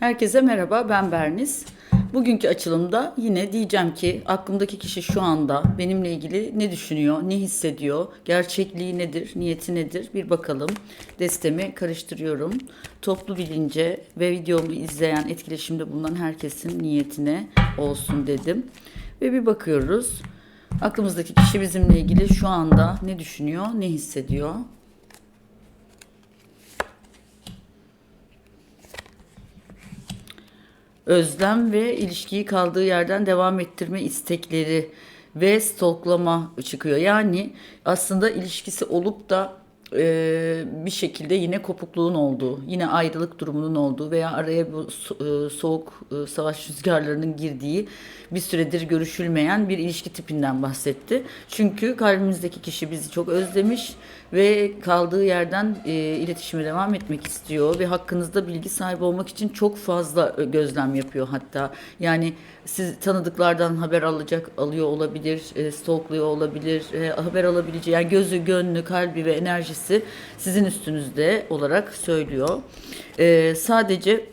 Herkese merhaba, ben Berniz. Bugünkü açılımda yine diyeceğim ki aklımdaki kişi şu anda benimle ilgili ne düşünüyor, ne hissediyor, gerçekliği nedir, niyeti nedir bir bakalım. Destemi karıştırıyorum. Toplu bilince ve videomu izleyen, etkileşimde bulunan herkesin niyetine olsun dedim. Ve bir bakıyoruz. Aklımızdaki kişi bizimle ilgili şu anda ne düşünüyor, ne hissediyor? Özlem ve ilişkiyi kaldığı yerden devam ettirme istekleri ve stalklama çıkıyor. Yani aslında ilişkisi olup da e, bir şekilde yine kopukluğun olduğu, yine ayrılık durumunun olduğu veya araya bu e, soğuk e, savaş rüzgarlarının girdiği bir süredir görüşülmeyen bir ilişki tipinden bahsetti. Çünkü kalbimizdeki kişi bizi çok özlemiş ve kaldığı yerden e, iletişime devam etmek istiyor ve hakkınızda bilgi sahibi olmak için çok fazla e, gözlem yapıyor hatta. Yani siz tanıdıklardan haber alacak alıyor olabilir, e, stalkluyor olabilir, e, haber alabileceği yani gözü, gönlü, kalbi ve enerjisi sizin üstünüzde olarak söylüyor. E, sadece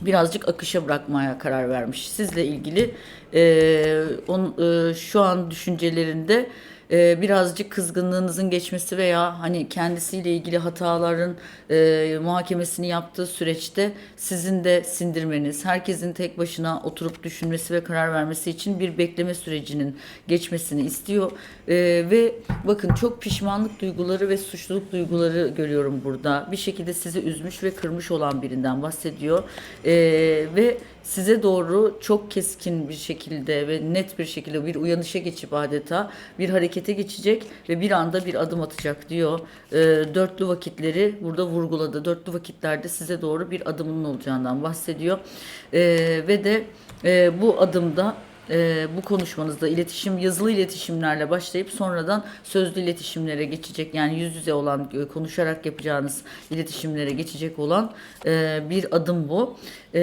birazcık akışa bırakmaya karar vermiş. Sizle ilgili e, on, e, şu an düşüncelerinde e, birazcık kızgınlığınızın geçmesi veya hani kendisiyle ilgili hataların e, muhakemesini yaptığı süreçte sizin de sindirmeniz, herkesin tek başına oturup düşünmesi ve karar vermesi için bir bekleme sürecinin geçmesini istiyor. E, ve bakın çok pişmanlık duyguları ve suçluluk duyguları görüyorum burada. Bir şekilde sizi üzmüş ve kırmış olan birinden bahsediyor. E, ve size doğru çok keskin bir şekilde ve net bir şekilde bir uyanışa geçip adeta bir harekete geçecek ve bir anda bir adım atacak diyor. E, dörtlü vakitleri burada vurguladı. Dörtlü vakitlerde size doğru bir adımının olacağından bahsediyor. E, ve de e, bu adımda e, bu konuşmanızda iletişim yazılı iletişimlerle başlayıp sonradan sözlü iletişimlere geçecek yani yüz yüze olan e, konuşarak yapacağınız iletişimlere geçecek olan e, bir adım bu E,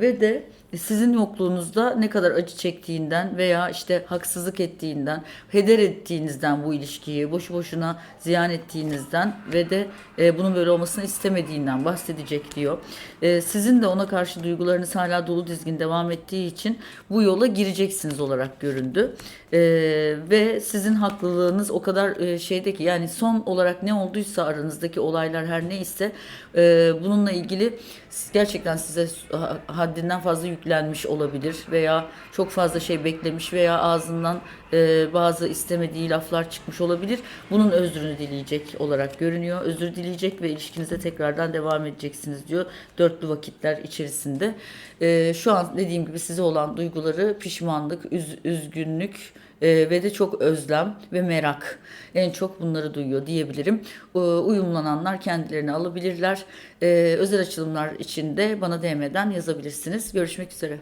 ve de sizin yokluğunuzda ne kadar acı çektiğinden veya işte haksızlık ettiğinden, heder ettiğinizden bu ilişkiyi, boşu boşuna ziyan ettiğinizden ve de e, bunun böyle olmasını istemediğinden bahsedecek diyor. E, sizin de ona karşı duygularınız hala dolu dizgin devam ettiği için bu yola gireceksiniz olarak göründü. E, ve sizin haklılığınız o kadar e, şeyde ki yani son olarak ne olduysa aranızdaki olaylar her neyse e, bununla ilgili gerçekten size haddinden fazla yüklenmiş olabilir veya çok fazla şey beklemiş veya ağzından e, bazı istemediği laflar çıkmış olabilir. Bunun özrünü dileyecek olarak görünüyor. Özür dileyecek ve ilişkinize tekrardan devam edeceksiniz diyor. Dörtlü vakitler içerisinde. E, şu an dediğim gibi size olan duyguları pişmanlık, üz- üzgünlük, e, ve de çok özlem ve merak. En çok bunları duyuyor diyebilirim. E, uyumlananlar kendilerini alabilirler. E, özel açılımlar için de bana DM'den yazabilirsiniz. Görüşmek üzere.